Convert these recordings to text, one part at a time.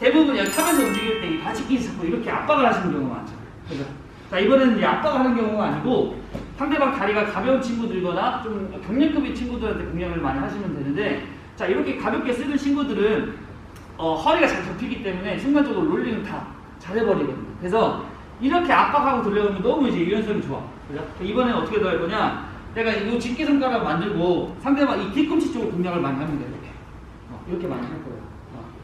대부분 여기 타면서 움직일 때이 바지끼리 잡고 이렇게 압박을 하시는 경우가 많죠. 그죠? 자, 이번에는 이제 압박을 하는 경우가 아니고 상대방 다리가 가벼운 친구들거나 좀 경량급의 친구들한테 공략을 많이 하시면 되는데 자, 이렇게 가볍게 쓰는 친구들은 어, 허리가 잘 접히기 때문에 순간적으로 롤링을 다 잘해버리거든요. 그래서 이렇게 압박하고 돌려오면 너무 이제 유연성이 좋아. 그죠? 이번에는 어떻게 더 할 거냐? 내가 이 집게 손가락 만들고 상대방 이 뒤꿈치 쪽으로 공략을 많이 합니다. 이렇게. 어, 이렇게 많이 할 거예요.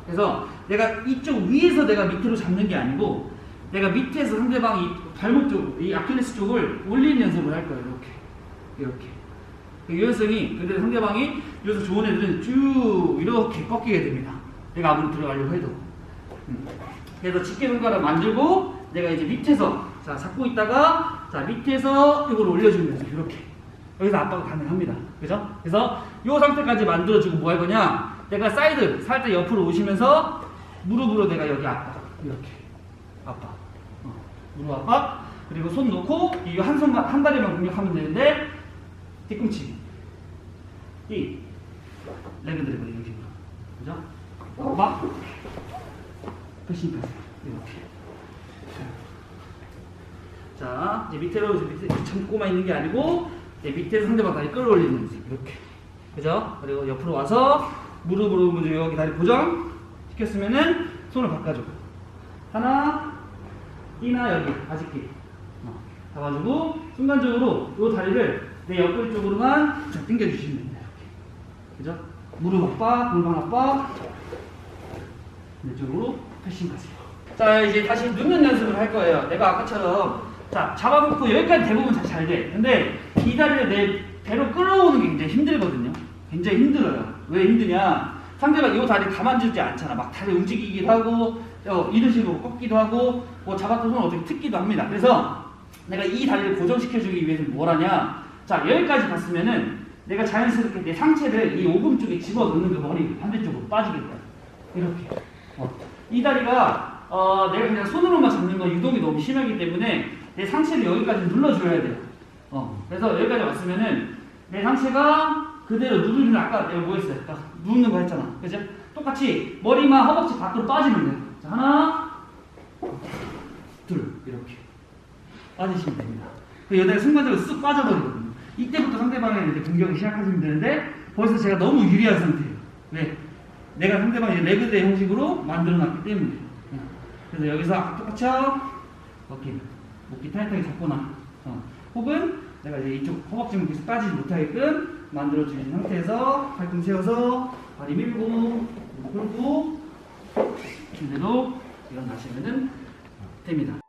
어, 그래서 내가 이쪽 위에서 내가 밑으로 잡는 게 아니고 내가 밑에서 상대방이 발목 쪽, 이 아킬레스 쪽을 올리는 연습을 할 거예요. 이렇게. 이렇게. 그 유연성이 근데 상대방이 여기서 좋은 애들은 쭉 이렇게 꺾이게 됩니다. 내가 아무리 들어가려고 해도. 음. 그래서 집게 손가락 만들고 내가 이제 밑에서 자 잡고 있다가 자 밑에서 이걸 올려주는 거죠. 이렇게. 여기서 압박이 가능합니다. 그죠? 그래서 이 상태까지 만들어주고 뭐 할 거냐? 내가 사이드 살짝 옆으로 오시면서 무릎으로 내가 여기 압박 이렇게. 압박 어, 무릎 압박 그리고 손 놓고 이한 손만 한 다리만 공격하면 되는데 뒤꿈치. 이. 레그 드래그 이런 식으로 그죠? 압박 패싱까지 이렇게. 자 이제 밑으로 이제 밑에 참고만 있는 게 아니고 이제 밑에서 상대방 다리 끌어올리는 모습. 이렇게 그죠? 그리고 옆으로 와서 무릎으로 먼저 여기 다리 고정 시켰으면은 손을 바꿔줘 하나 이나 여기 아직끼 어, 잡아주고 순간적으로 이 다리를 내 옆구리 쪽으로만 자, 당겨주시면 됩니다 이렇게. 그죠? 무릎 압박, 골반 압박 이쪽으로 패싱까지 자 이제 다시 눕는 연습을 할 거예요. 내가 아까처럼. 자 잡아놓고 여기까지 대부분 다잘 돼. 근데 이 다리를 내 배로 끌어오는 게 굉장히 힘들거든요 굉장히 힘들어요. 왜 힘드냐? 상대가 이 다리 가만두지 않잖아. 막 다리 움직이기도 하고 어, 이런 식으로 꺾기도 하고 뭐 잡았던 손을 어떻게 특기도 합니다. 그래서 내가 이 다리를 고정시켜주기 위해서 뭘 하냐? 자 여기까지 갔으면은 내가 자연스럽게 내 상체를 이 오금 쪽에 집어 넣는 그 머리 반대쪽으로 빠지게 돼요. 이렇게. 어. 이 다리가 어, 내가 그냥 손으로만 잡는 건 유동이 너무 심하기 때문에 내 상체를 여기까지 눌러줘야 돼요. 어. 그래서 여기까지 왔으면은 내 상체가 그대로 누르면 아까 내가 뭐 했어요? 딱 누르는 거 했잖아. 그죠? 똑같이 머리만 허벅지 밖으로 빠지면 돼요. 자, 하나, 둘, 이렇게. 빠지시면 됩니다. 그 여기가 순간적으로 쓱 빠져버리거든요. 이때부터 상대방의 이제 공격을 시작하시면 되는데 벌써 제가 너무 유리한 상태예요. 왜? 내가 상대방의 레그대 형식으로 만들어 놨기 때문에. 어. 그래서 여기서 아까 똑같죠? 어깨, 목기 타이트하게 잡거나, 어. 혹은 내가 이제 이쪽 허벅지 목에서 빠지지 못하게끔 만들어주신 상태에서 팔꿈 세워서 다리 밀고, 무릎 꿇고, 그대로 일어나시면 됩니다.